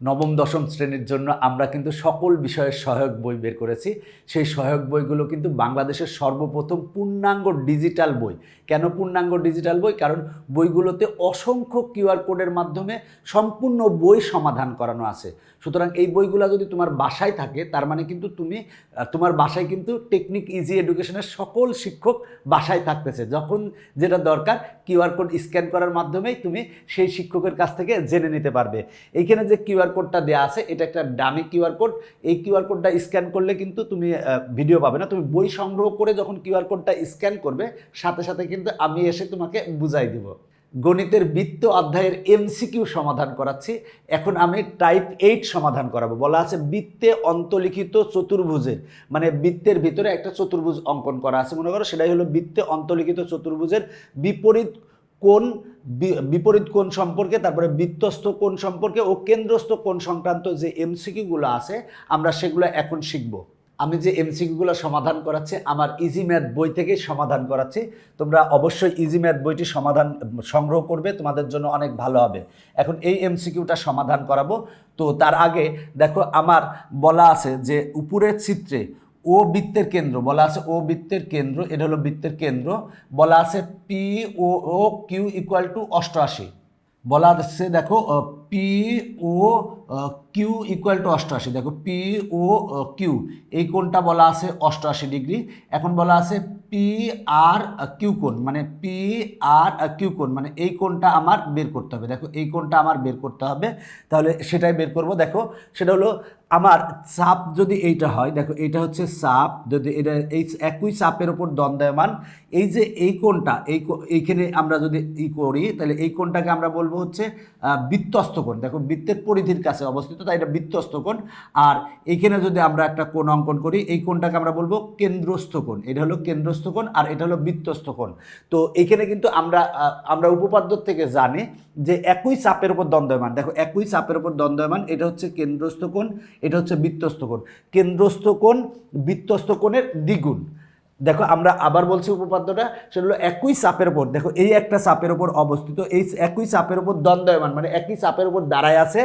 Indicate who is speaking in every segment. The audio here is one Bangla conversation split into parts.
Speaker 1: নবম, দশম শ্রেণির জন্য আমরা কিন্তু সকল বিষয়ের সহায়ক বই বের করেছি। সেই সহায়ক বইগুলো কিন্তু বাংলাদেশের সর্বপ্রথম পূর্ণাঙ্গ ডিজিটাল বই। কেন পূর্ণাঙ্গ ডিজিটাল বই? কারণ বইগুলোতে অসংখ্য কিউআর কোডের মাধ্যমে সম্পূর্ণ বই সমাধান করানো আছে। সুতরাং এই বইগুলো যদি তোমার বাসায় থাকে, তার মানে কিন্তু তুমি তোমার বাসায় কিন্তু টেকনিক ইজি এডুকেশনের সকল শিক্ষক বাসায় থাকতেছে। যখন যেটা দরকার কিউআর কোড স্ক্যান করার মাধ্যমেই তুমি সেই শিক্ষকের কাছ থেকে জেনে নিতে পারবে। এইখানে যে কিউআর কোডটা দেওয়া আছে, এটা একটা ডামি কিউআর কোড এই কিউআর কোডটা স্ক্যান করলে কিন্তু তুমি ভিডিও পাবে না। তুমি বই সংগ্রহ করে যখন কিউআর কোডটা স্ক্যান করবে, সাথে সাথে কিন্তু আমি এসে তোমাকে বুঝাই দিব। গণিতের বৃত্ত অধ্যায়ের এমসিকিউ সমাধান করাচ্ছি। এখন আমি টাইপ এইট সমাধান করাবো। বলা আছে বৃত্তে অন্তলিখিত চতুর্ভুজের মানে বৃত্তের ভিতরে একটা চতুর্ভুজ অঙ্কন করা আছে। মনে করো সেটাই হলো বৃত্তে অন্তলিখিত চতুর্ভুজের বিপরীত কোন বিপরীত কোণ সম্পর্কে, তারপরে বৃত্তস্থ কোণ সম্পর্কে ও কেন্দ্রস্থ কোণ সংক্রান্ত যে এমসিকিউগুলো আছে, আমরা সেগুলো এখন শিখব। আমি যে এমসিকিউগুলো সমাধান করাচ্ছি, আমার ইজি ম্যাথ বই থেকে সমাধান করাচ্ছি, তোমরা অবশ্যই ইজি ম্যাথ বইটি সমাধান, সংগ্রহ করবে, তোমাদের জন্য অনেক ভালো হবে। এখন এই এমসিকিউটা সমাধান করাবো। তো তার আগে দেখো, আমার বলা আছে যে উপরের চিত্রে ও বৃত্তের কেন্দ্র, বলা আছে ও বৃত্তের কেন্দ্র, এটা হলো বৃত্তের কেন্দ্র, বলা আছে P O O Q equal to অষ্টআশি। বলা আছে, দেখো P O Q equal to অষ্টআশি। দেখো পি ও কিউ এই কোণটা বলা আছে অষ্টআশি ডিগ্রি। এখন বলা আছে পি আর কিউ কোণ মানে পি আর কিউ কোণ মানে এই কোণটা আমার বের করতে হবে। দেখো এই কোণটা আমার বের করতে হবে। তাহলে সেটাই বের করব। দেখো সেটা হলো আমার চাপ যদি এইটা হয় দেখো এইটা হচ্ছে চাপ যদি এটা এই একই চাপের ওপর দ্বন্দ্বায়মান এই যে এই কোণটা এই এইখানে আমরা যদি ই করি তাহলে এই কোণটাকে আমরা বলব হচ্ছে আহ, বৃত্তস্থ কোণ দেখো, বৃত্তের পরিধির কাছে অবস্থিত, তাই এটা বৃত্তস্থ কোণ। আর এইখানে যদি আমরা একটা কোণ অঙ্কন করি, এই কোণটাকে আমরা বলব কেন্দ্রস্থকোণ এটা হলো কেন্দ্রস্থকোণ আর এটা হলো বৃত্তস্থকোণ তো এখানে কিন্তু আমরা আমরা উপপাদ্য থেকে জানি যে একই চাপের উপর দ্বন্দ্বয়মান দেখো, একই চাপের উপর দ্বন্দ্বয়মান এটা হচ্ছে কেন্দ্রস্থকোণ এটা হচ্ছে বৃত্তস্থ কেন্দ্রস্থকোণ কেন্দ্রস্থ কোণ, বৃত্তস্থ কোণের দ্বিগুণ। দেখো, আমরা আবার বলছি উপপাদ্যটা, সেটা হলো একই চাপের ওপর দেখো, এই একটা চাপের ওপর অবস্থিত, এই একই চাপের ওপর দ্বন্দ্বয়মান মানে একই চাপের ওপর দাঁড়ায় আছে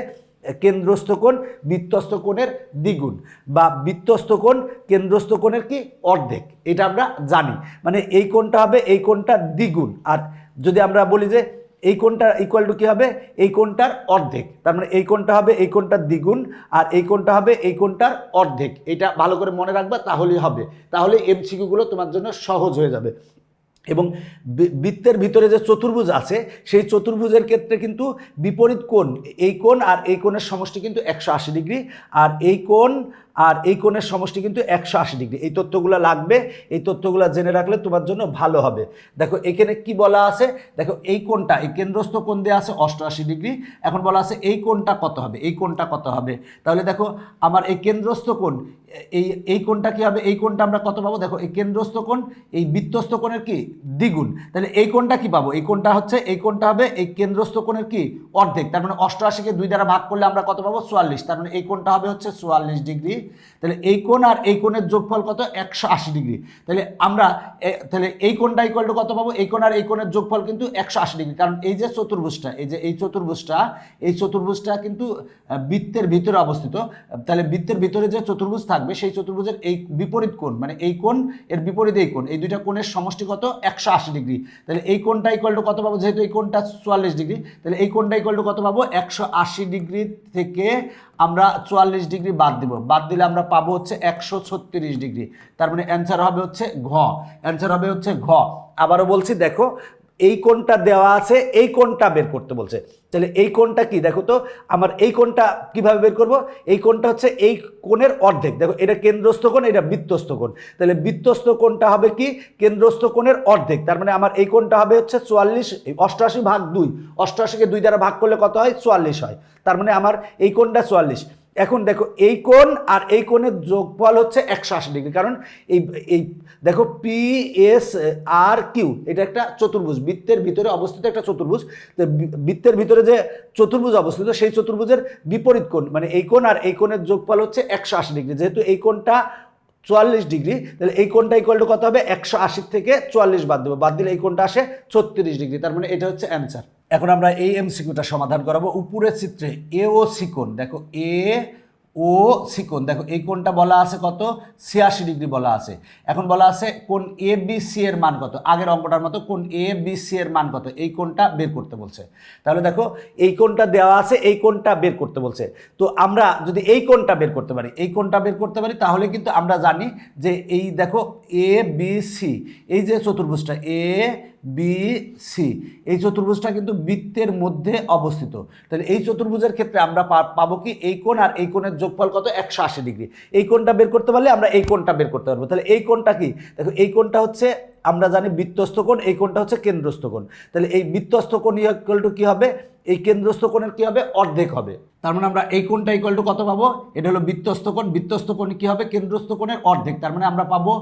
Speaker 1: কেন্দ্রস্থ কোণ বৃত্তস্থ কোণের দ্বিগুণ, বা বৃত্তস্থ কোণ, কেন্দ্রস্থ কোণের কি? অর্ধেক। এটা আমরা জানি। মানে এই কোণটা হবে, এই কোণটা দ্বিগুণ। আর যদি আমরা বলি যে এই কোণটা ইকুয়াল টু কী হবে? এই কোণটার অর্ধেক। তার মানে এই কোণটা হবে, এই কোণটার দ্বিগুণ, আর এই কোণটা হবে, এই কোণটার অর্ধেক। এটা ভালো করে মনে রাখবা, তাহলেই হবে। তাহলে এমসিকিউগুলো তোমার জন্য সহজ হয়ে যাবে। এবং বৃত্তের ভিতরে যে চতুর্ভুজ আছে, সেই চতুর্ভুজের ক্ষেত্রে কিন্তু বিপরীত কোণ, এই কোণ আর এই কোণের সমষ্টি কিন্তু একশো আশি ডিগ্রি। আর এই কোণ আর এই কোণের সমষ্টি কিন্তু একশো আশি ডিগ্রি। এই তথ্যগুলো লাগবে, এই তথ্যগুলো জেনে রাখলে তোমার জন্য ভালো হবে। দেখো, এখানে কি বলা আছে? দেখো, এই কোণটা, এই কেন্দ্রস্থ কোণ দেওয়া আছে অষ্টআশি ডিগ্রি। এখন বলা আছে এই কোণটা কত হবে? এই কোণটা কত হবে? তাহলে দেখো, আমার এই কেন্দ্রস্থ কোণ, এই এই কোণটা কি হবে? এই কোণটা আমরা কত পাবো? দেখো, এই কেন্দ্রস্থ কোণ, এই বৃত্তস্থ কোণের কি? দ্বিগুণ। তাহলে এই কোণটা কি পাবো? এই কোণটা হচ্ছে, এই কোণটা হবে, এই কেন্দ্রস্থ কোণের কি? অর্ধেক। তার মানে অষ্টআশিকে দুই দ্বারা ভাগ করলে আমরা কত পাবো? চুয়াল্লিশ। তার মানে এই কোণটা হবে হচ্ছে চুয়াল্লিশ ডিগ্রি। তাহলে এই কোণ আর এই কোণের যোগফল কত? একশো আশি ডিগ্রি। তাহলে আমরা তাহলে এই কোণটা ইকুয়াল টু কত পাবো? এই কোণ আর এই কোণের যোগফল কিন্তু একশো আশি ডিগ্রি। কারণ এই যে চতুর্ভুজটা, এই যে এই চতুর্ভুজটা এই চতুর্ভুজটা কিন্তু বৃত্তের ভিতরে অবস্থিত। তাহলে বৃত্তের ভিতরে যে চতুর্ভুজ থাকবে, সেই চতুর্ভুজের এই বিপরীত কোণ মানে এই কোণ, এর বিপরীত এই কোণ, এই দুইটা কোণের সমষ্টি কত? একশো আশি ডিগ্রি। তাহলে এই কোণটা ইকুয়াল টু কত পাবো? যেহেতু এই কোণটা চুয়াল্লিশ ডিগ্রি, তাহলে এই কোণটা ইকুয়াল টু কত পাবো? একশো আশি ডিগ্রি থেকে আমরা চুয়াল্লিশ ডিগ্রি বাদ দিব। বাদ দিলে আমরা পাবো হচ্ছে একশো ছত্রিশ ডিগ্রি। তার মানে অ্যান্সার হবে হচ্ছে ঘ। অ্যান্সার হবে হচ্ছে ঘ। আবারও বলছি, দেখো এই কোণটা দেওয়া আছে, এই কোণটা বের করতে বলছে। তাহলে এই কোণটা কি? দেখো তো, আমার এই কোণটা কীভাবে বের করব? এই কোণটা হচ্ছে এই কোণের অর্ধেক। দেখো, এটা কেন্দ্রস্থ কোণ, এটা বৃত্তস্থ কোণ। তাহলে বৃত্তস্থ কোণটা হবে কি? কেন্দ্রস্থ কোণের অর্ধেক। তার মানে আমার এই কোণটা হবে হচ্ছে চুয়াল্লিশ অষ্টআশি ভাগ দুই। অষ্টআশিকে দুই দ্বারা ভাগ করলে কত হয়? চুয়াল্লিশ হয়। তার মানে আমার এই কোণটা চুয়াল্লিশ। এখন দেখো, এই কোণ আর এই কোণের যোগফল হচ্ছে একশো আশি ডিগ্রি। কারণ এই এই দেখো পি এস আর কিউ এটা একটা চতুর্ভুজ, বৃত্তের ভিতরে অবস্থিত একটা চতুর্ভুজ। তো বৃত্তের ভিতরে যে চতুর্ভুজ অবস্থিত, সেই চতুর্ভুজের বিপরীত কোণ মানে এই কোণ আর এই কোণের যোগফল হচ্ছে একশো আশি ডিগ্রি। যেহেতু এই কোণটা চুয়াল্লিশ ডিগ্রি, তাহলে এই কোণটা ইকুয়াল টু কত হবে? একশো আশি থেকে চুয়াল্লিশ বাদ দেবো। বাদ দিলে এই কোণটা আসে ছত্রিশ ডিগ্রি। তার মানে এটা হচ্ছে অ্যান্সার এখন আমরা এই এম এমসিকিউটা সমাধান করাবো। উপরের চিত্রে এ ও সিকোণ, দেখো এ ও সিকোণ, দেখো এই কোণটা বলা আছে কত? ছিয়াশি ডিগ্রি বলা আছে। এখন বলা আছে কোন এ বি সি এর মান কত? আগের অঙ্কটার মতো কোন এ বি সি এর মান কত? এই কোণটা বের করতে বলছে। তাহলে দেখো, এই কোণটা দেওয়া আছে, এই কোণটা বের করতে বলছে। তো আমরা যদি এই কোণটা বের করতে পারি, এই কোণটা বের করতে পারি, তাহলে কিন্তু আমরা জানি যে এই দেখো এ বি সি এই যে চতুর্ভুজটা এ বি সি এই চতুর্ভুজটা কিন্তু বৃত্তের মধ্যে অবস্থিত। তাহলে এই চতুর্ভুজের ক্ষেত্রে আমরা পাবো কি? এই কোণ আর এই কোণের যোগফল কত? একশো আশি ডিগ্রি। এই কোণটা বের করতে পারলে আমরা এই কোণটা বের করতে পারব। তাহলে এই কোণটা কি? দেখো, এই কোণটা হচ্ছে, আমরা জানি বৃত্তস্থ কোণ, এই কোণটা হচ্ছে কেন্দ্রস্থ কোণ। তাহলে এই বৃত্তস্থ কোণ ইকুয়াল টু কী হবে? এই কেন্দ্রস্থ কোণের কী হবে? অর্ধেক হবে। তার মানে আমরা এই কোণটা ইকুয়াল টু কত পাবো? এটা হলো বৃত্তস্থ কোণ। বৃত্তস্থ কোণ কী হবে? কেন্দ্রস্থ কোণের অর্ধেক। তার মানে আমরা পাবো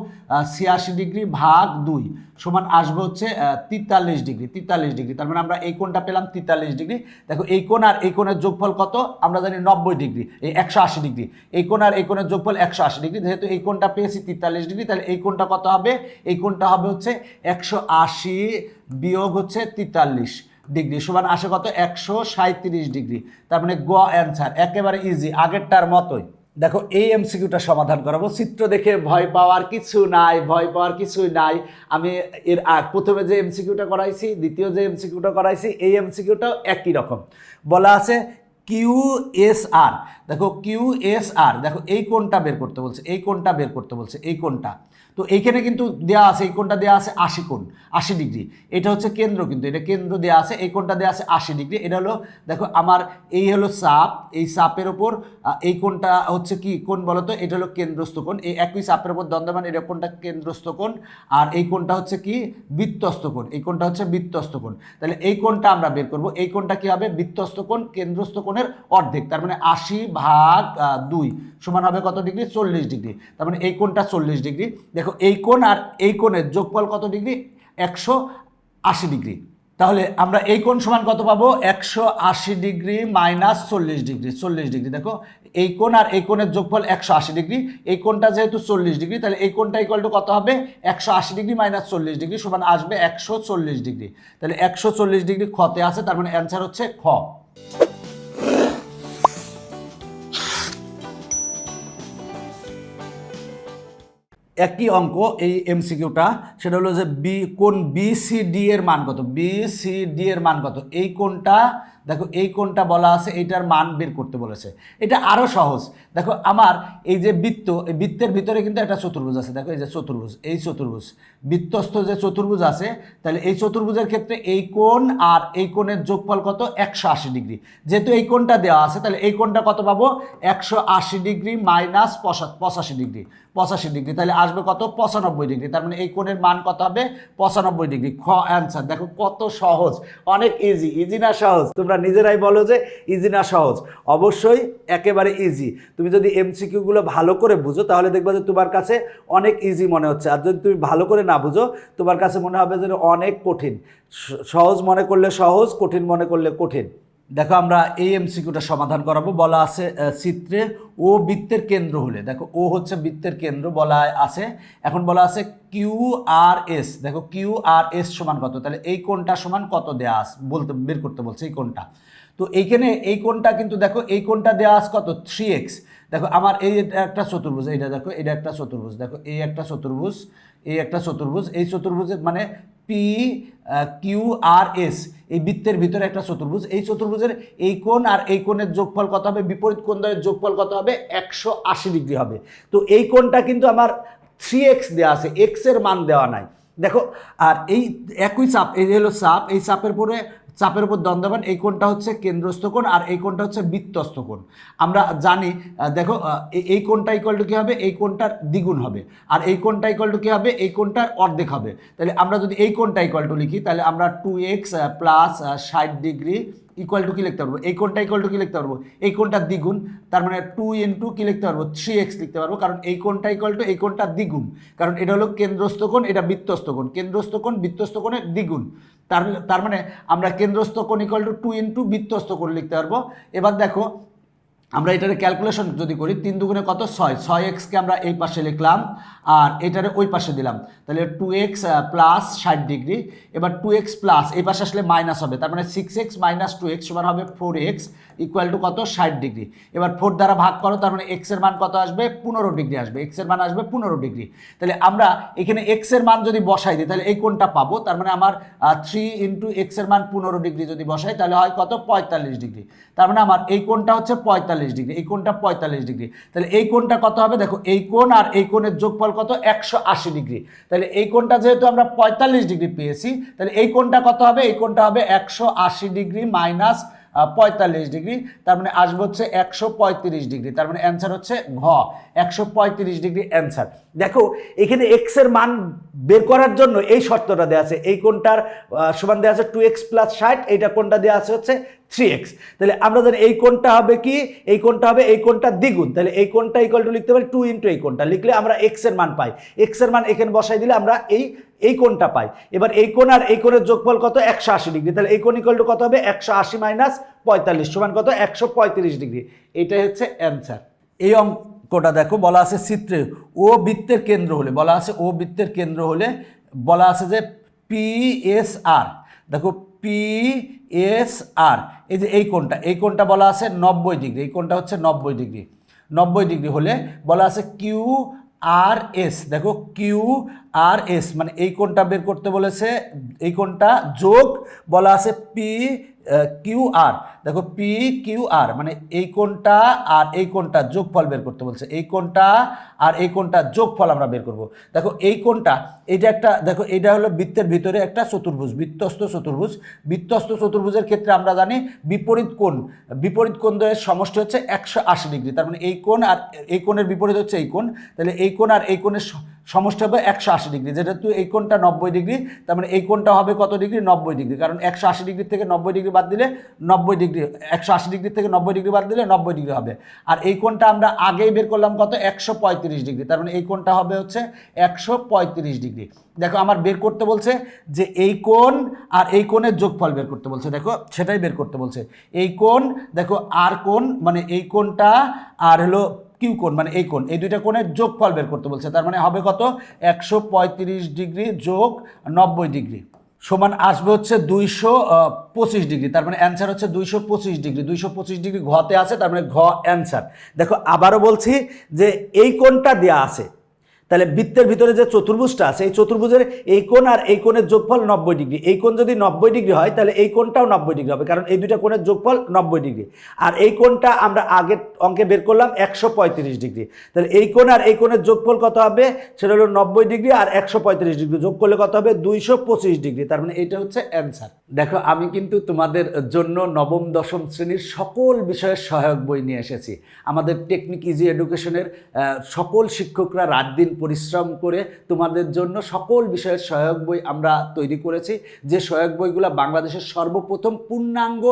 Speaker 1: ছিয়াশি ডিগ্রি ভাগ দুই সমান আসবে হচ্ছে তিতাল্লিশ ডিগ্রি তিতাল্লিশ ডিগ্রি। তার মানে আমরা এই কোণটা পেলাম তিতাল্লিশ ডিগ্রি। দেখো, এই কোণ আর এই কোণের যোগফল কত? আমরা জানি নব্বই ডিগ্রি, এই একশো আশি ডিগ্রি। এই কোণ আর এই কোণের যোগফল একশো আশি ডিগ্রি। যেহেতু এই কোণটা পেয়েছি তিতাল্লিশ ডিগ্রি, তাহলে এই কোণটা কত হবে? এই কোণটা হবে হচ্ছে একশো আশি বিয়োগ হচ্ছে তিতাল্লিশ। ডিগ্রি সমান আসে কত? একশো সাঁত্রিশ ডিগ্রি। তার মানে গ অ্যান্সার একেবারে ইজি আগেরটার মতোই। দেখো, এই এমসিকিউটা সমাধান করাবো। চিত্র দেখে ভয় পাওয়ার কিছু নাই, ভয় পাওয়ার কিছুই নাই। আমি এর আগ, প্রথমে যে এমসিকিউটা করাইছি, দ্বিতীয় যে এমসিকিউটা করাইছি, এই এমসিকিউটাও একই রকম। বলা আছে কিউ এস আর দেখো কিউ এস আর দেখো, এই কোনটা বের করতে বলছে, এই কোনটা বের করতে বলছে, এই কোনটা তো এইখানে কিন্তু দেওয়া আছে, এই কোনটা দেওয়া আছে আশি কোণ, আশি ডিগ্রি। এটা হচ্ছে কেন্দ্র কিন্তু, এটা কেন্দ্র দেওয়া আছে, এই কোনটা দেওয়া আছে আশি ডিগ্রি। এটা হলো, দেখো আমার এই হলো সাপ, এই সাপের ওপর এই কোনটা হচ্ছে কি কোন বলতো এটা হলো কেন্দ্রস্থ কোণ। এই একই সাপের ওপর দ্বন্দ্বমান এটা কোনটা কেন্দ্রস্থ কোণ। আর এই কোনটা হচ্ছে কি বৃত্তস্থ কোণ, এই কোনটা হচ্ছে বৃত্তস্থ কোণ। তাহলে এই কোনটা আমরা বের করব, এই কোনটা কি হবে? বৃত্তস্থ কোণ, কেন্দ্রস্থ কোণের অর্ধেক, তার মানে আশি ভাগ দুই সমান হবে কত ডিগ্রি? চল্লিশ ডিগ্রি। তার মানে এই কোনটা চল্লিশ ডিগ্রি। দেখো এই কোণ আর এই কোণের যোগফল কত ডিগ্রি? একশো আশি ডিগ্রি। তাহলে আমরা এই কোণ সমান কত পাবো? একশো আশি ডিগ্রি মাইনাস চল্লিশ ডিগ্রি। চল্লিশ ডিগ্রি, দেখো। এই কোণ আর এই কোণের যোগফল একশো আশি ডিগ্রি। এই কোণটা যেহেতু চল্লিশ ডিগ্রি, তাহলে এই কোণটা ইকুয়াল টু কত হবে? একশো আশি ডিগ্রি মাইনাস চল্লিশ ডিগ্রি সমান আসবে একশো চল্লিশ ডিগ্রি। তাহলে একশো চল্লিশ ডিগ্রি খতে আছে, তার মানে অ্যান্সার হচ্ছে খ। একই অঙ্ক এই এমসিকিউটা সেটা হলো যে বি, কোন বি সি ডি এর মান কত? বি সি ডি এর মান কত? এই কোনটা দেখো, এই কোনটা বলা আছে, এইটার মান বের করতে বলেছে। এটা আরও সহজ। দেখো, আমার এই যে বৃত্ত, এই বৃত্তের ভিতরে কিন্তু একটা চতুর্ভুজ আছে। দেখো, এই যে চতুর্ভুজ, এই চতুর্ভুজ। বৃত্তস্থ যে চতুর্ভুজ আছে, তাহলে এই চতুর্ভুজের ক্ষেত্রে এই কোণ আর এই কোণের যোগফল কত? একশো আশি ডিগ্রি। যেহেতু এই কোণটা দেওয়া আছে, তাহলে এই কোণটা কত পাবো? একশো আশি ডিগ্রি মাইনাস পঁচাশি ডিগ্রি। পঁচাশি ডিগ্রি, তাহলে আসবে কত? পঁচানব্বই ডিগ্রি। তার মানে এই কোণের মান কত হবে? পঁচানব্বই ডিগ্রি। খ অ্যান্সার দেখো, কত সহজ। অনেক ইজি ইজি না সহজ? তোমরা নিজেরাই বলো যে ইজি না সহজ? অবশ্যই একেবারে ইজি তুমি যদি এমসিকিউগুলো ভালো করে বুঝো, তাহলে দেখবে যে তোমার কাছে অনেক ইজি মনে হচ্ছে। আর যদি তুমি ভালো করে না বুঝো, তোমার কাছে মনে হবে যে অনেক কঠিন। সহজ মনে করলে সহজ, কঠিন মনে করলে কঠিন। দেখো আমরা এই এমসিকিউটা সমাধান করাবো, বলা আছে চিত্রে ও বৃত্তের কেন্দ্র হলে। দেখো ও হচ্ছে বৃত্তের কেন্দ্র, বলা আছে। এখন বলা আছে কিউ আর এস দেখো কিউ আর এস সমান কত? তাহলে এই কোনটা সমান কত দেয়া আস বলতে, বের করতে বলছে এই কোনটা তো এইখানে এই কোনটা কিন্তু দেখো, এই কোনটা দেওয়া আস কত? থ্রি এক্স দেখো, আমার এই একটা চতুর্ভুজ, এইটা দেখো, এটা একটা চতুর্ভুজ। দেখো, এই একটা চতুর্ভুজ, এই একটা চতুর্ভুজ, এই চতুর্ভুজের মানে পি কিউ আর এস এই বৃত্তের ভিতরে একটা চতুর্ভুজ। এই চতুর্ভুজের এই কোণ আর এই কোণের যোগফল কত হবে? বিপরীত কোণ দ্বয়ের যোগফল কত হবে? একশো আশি ডিগ্রি হবে। তো এই কোণটা কিন্তু আমার থ্রি এক্স দেওয়া আছে। এক্সের মান দেওয়া নাই। দেখো, আর এই একই চাপ এই হলো চাপ এই চাপের পরে চাপের উপর দ্বন্দ্বমান এই কোণটা হচ্ছে কেন্দ্রস্থ কোণ আর এই কোণটা হচ্ছে বৃত্তস্থ কোণ। আমরা জানি দেখো এই- কোণটা ইকুয়াল টু কী হবে? এই কোণটার দ্বিগুণ হবে। আর এই কোণটা ইকুয়াল টু কী হবে? এই কোণটার অর্ধেক হবে। তাহলে আমরা যদি এই কোণটা ইকুয়াল টু লিখি, তাহলে আমরা টু এক্স প্লাস ষাট ডিগ্রি ইকুয়াল টু কী লিখতে পারব? এই কোণটা ইকুয়াল টু কী লিখতে পারব? এই কোণটার দ্বিগুণ, তার মানে টু ইন্টু কী লিখতে পারব? থ্রি এক্স লিখতে পারব, কারণ এই কোণটা ইকুয়াল টু এই কোণটার দ্বিগুণ। কারণ এটা হলো কেন্দ্রস্থ কোণ, এটা বৃত্তস্থ কোণ। কেন্দ্রস্থ কোণ, বৃত্তস্থ কোণের দ্বিগুণ। তার তার মানে আমরা কেন্দ্রস্থ কোণ ইকুয়াল টু টু ইন্টু বৃত্তস্থ কোণ লিখতে পারব। এবার দেখো আমরা এটার ক্যালকুলেশন যদি করি, তিন দুগুণে কত? ছয়। ছয় এক্সকে আমরা এই পাশে লিখলাম, আর এটারে ওই পাশে দিলাম। তাহলে টু এক্স প্লাস ষাট ডিগ্রি। এবার টু এক্স প্লাস এই পাশে আসলে মাইনাস হবে। তার মানে six X minus two X সমান হবে ফোর এক্স ইকুয়াল টু কত? ষাট ডিগ্রি। এবার ফোর দ্বারা ভাগ করো, তার মানে এক্সের মান কত আসবে? পনেরো ডিগ্রি আসবে। এক্সের মান আসবে পনেরো ডিগ্রি। তাহলে আমরা এখানে এক্সের মান যদি বসাই দিই, তাহলে এই কোনটা পাবো। তার মানে আমার থ্রি ইন্টু এক্সের মান পনেরো ডিগ্রি যদি বসাই, তাহলে হয় কত? পঁয়তাল্লিশ ডিগ্রি। তার মানে আমার এই কোনটা হচ্ছে পঁয়তাল্লিশ ডিগ্রি, এই কোনটা পঁয়তাল্লিশ ডিগ্রি। তাহলে এই কোনটা কত হবে? দেখো, এই কোণ আর এই কোণের যোগফল কত? একশো আশি ডিগ্রি। তাহলে এই কোণটা যেহেতু আমরা পঁয়তাল্লিশ ডিগ্রি পেয়েছি, তাহলে এই কোণটা কত হবে? এই কোণটা হবে একশো আশি ডিগ্রি মাইনাস পঁয়তাল্লিশ ডিগ্রি। তার মানে আসবে হচ্ছে একশো পঁয়ত্রিশ ডিগ্রি। তার মানে অ্যান্সার হচ্ছে ঘ। একশো পঁয়ত্রিশ ডিগ্রি অ্যান্সার। দেখো, এখানে এক্সের মান বের করার জন্য এই শর্তটা দেওয়া আছে। এই কোনটার সমান দেওয়া আছে টু এক্স প্লাস ষাট, এইটা কোনটা দেওয়া আছে হচ্ছে থ্রি এক্স তাহলে আমরা জানি এই কোনটা হবে কি? এই কোনটা হবে, এই কোনটা দ্বিগুণ। তাহলে এই কোনটা ইকুয়াল টু লিখতে পারি টু ইন্টু এই কোনটা লিখলে আমরা এক্সের মান পাই। এক্সের মান এখানে বসাই দিলে আমরা এই এই কোনটা পাই। এবার এই কোণ আর এই কোণের যোগফল কত? একশো আশি ডিগ্রি। তাহলে এই কোণ ইকুয়াল টু কত হবে? একশো আশি মাইনাস পঁয়তাল্লিশ সমান কত? একশো পঁয়ত্রিশ ডিগ্রি। এইটাই হচ্ছে অ্যান্সার এই অঙ্কটা দেখো, বলা আছে চিত্রে ও বৃত্তের কেন্দ্র হলে, বলা আছে ও বৃত্তের কেন্দ্র হলে বলা আছে যে পি এস আর দেখো পি এস আর এই যে এই কোণটা এই কোণটা বলা আছে নব্বই ডিগ্রি, এই কোণটা হচ্ছে নব্বই ডিগ্রি। নব্বই ডিগ্রি হলে বলা আছে কিউ আর এস দেখো কিউ আর এস মানে এই কোণটা বের করতে বলেছে, এই কোণটা যোগ বলা আছে পি কিউ আর দেখো পি কিউ আর মানে এই কোনটা আর এই কোণটা যোগফল বের করতে বলছে। এই কোনটা আর এই কোণটা যোগফল আমরা বের করব। দেখো এই কোনটা এইটা একটা, দেখো এইটা হলো বৃত্তের ভিতরে একটা চতুর্ভুজ, বৃত্তস্ত চতুর্ভুজ। বৃত্তস্ত চতুর্ভুজের ক্ষেত্রে আমরা জানি বিপরীত কোণ বিপরীত কোণ দ্বয়ের সমষ্টি হচ্ছে একশো আশি ডিগ্রি। তার মানে এই কোণ আর এই কোণের বিপরীত হচ্ছে এই কোণ। তাহলে এই কোণ আর এই কোণের সমষ্টি হবে একশো আশি ডিগ্রি। যেটা তুই এই কোণটা নব্বই ডিগ্রি, তার মানে এই কোণটা হবে কত ডিগ্রি? নব্বই ডিগ্রি। কারণ একশো আশি ডিগ্রি থেকে নব্বই ডিগ্রি বাদ দিলে নব্বই ডিগ্রি একশো আশি ডিগ্রি থেকে নব্বই ডিগ্রি বাদ দিলে নব্বই ডিগ্রি হবে। আর এই কোণটা আমরা আগেই বের করলাম কত? একশো পঁয়ত্রিশ ডিগ্রি। তার মানে এই কোণটা হবে হচ্ছে একশো পঁয়ত্রিশ ডিগ্রি। দেখো আমার বের করতে বলছে যে এই কোণ আর এই কোণের যোগফল বের করতে বলছে। দেখো, সেটাই বের করতে বলছে। এই কোণ, দেখো, আর কোণ মানে এই কোণটা আর হলো কিউ কোণ মানে এই কোণ। এই দুইটা কোণের যোগফল বের করতে বলছে। তার মানে হবে কত? একশো পঁয়ত্রিশ ডিগ্রি যোগ নব্বই ডিগ্রি। সমান আসবে হচ্ছে দুইশো পঁচিশ ডিগ্রি। তার মানে অ্যান্সার হচ্ছে দুইশো পঁচিশ ডিগ্রি। দুইশো পঁচিশ ডিগ্রি ঘতে আছে, তার মানে ঘ অ্যান্সার দেখো, আবারও বলছি যে এই কোনটা দেয়া আছে। তাহলে বৃত্তের ভিতরে যে চতুর্ভুজটা আছে, এই চতুর্ভুজের এই কোণ আর এই কোণের যোগফল নব্বই ডিগ্রি। এই কোণ যদি নব্বই ডিগ্রি হয়, তাহলে এই কোণটাও নব্বই ডিগ্রি হবে, কারণ এই দুইটা কোণের যোগফল নব্বই ডিগ্রি। আর এই কোণটা আমরা আগের অঙ্কে বের করলাম একশো পঁয়ত্রিশ ডিগ্রি। তাহলে এই কোণ আর এই কোণের যোগফল কত হবে? সেটা হলো নব্বই ডিগ্রি আর একশো পঁয়ত্রিশ ডিগ্রি। যোগ করলে কত হবে? দুইশো পঁচিশ ডিগ্রি। তার মানে এইটা হচ্ছে অ্যান্সার। দেখো, আমি কিন্তু তোমাদের জন্য নবম, দশম শ্রেণির সকল বিষয়ের সহায়ক বই নিয়ে এসেছি। আমাদের টেকনিক ইজি এডুকেশনের সকল শিক্ষকরা রাত দিন পরিশ্রম করে তোমাদের জন্য সকল বিষয়ের সহায়ক বই আমরা তৈরি করেছি। যে সহায়ক বইগুলো বাংলাদেশের সর্বপ্রথম পূর্ণাঙ্গ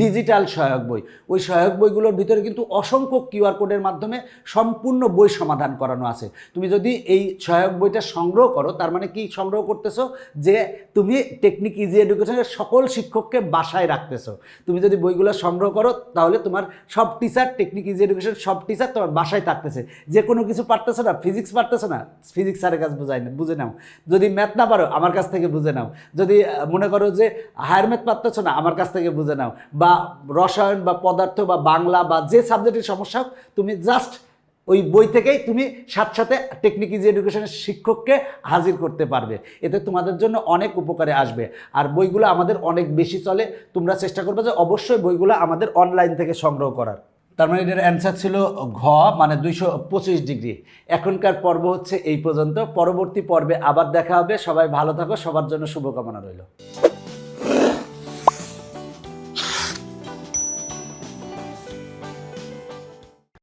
Speaker 1: ডিজিটাল সহায়ক বই। ওই সহায়ক বইগুলোর ভিতরে কিন্তু অসংখ্য কিউআর কোডের মাধ্যমে সম্পূর্ণ বই সমাধান করানো আছে। তুমি যদি এই সহায়ক বইটা সংগ্রহ করো, তার মানে কি সংগ্রহ করতেছো? যে তুমি টেকনিক ইজি এডুকেশনের সকল শিক্ষককে বাসায় রাখতেছো। তুমি যদি বইগুলো সংগ্রহ করো, তাহলে তোমার সব টিচার, টেকনিক ইজি এডুকেশন সব টিচার তোমার বাসায় থাকতেছে। যে কোনো কিছু পারতেছো না, ফিজিক্স পারতেছো না ফিজিক্স স্যারের কাছে বুঝাই না, বুঝে নাও। যদি ম্যাথ না পারো, আমার কাছ থেকে বুঝে নাও। যদি মনে করো যে হায়ার ম্যাথ পারতেছো না, আমার কাছ থেকে বুঝে নাও। বা রসায়ন বা পদার্থ বা বাংলা বা যে সাবজেক্টের সমস্যা হোক, তুমি জাস্ট ওই বই থেকেই তুমি সাথে সাথে টেকনিক ইজি এডুকেশনের শিক্ষককে হাজির করতে পারবে। এতে তোমাদের জন্য অনেক উপকারে আসবে। আর বইগুলো আমাদের অনেক বেশি চলে। তোমরা চেষ্টা করবে যে অবশ্যই বইগুলো আমাদের অনলাইন থেকে সংগ্রহ করার। তার মানে এটার অ্যান্সার ছিল ঘ মানে দুইশো পঁচিশ ডিগ্রি। এখনকার পর্ব হচ্ছে এই পর্যন্ত। পরবর্তী পর্বে আবার দেখা হবে। সবাই ভালো থাকো। সবার জন্য শুভকামনা রইল।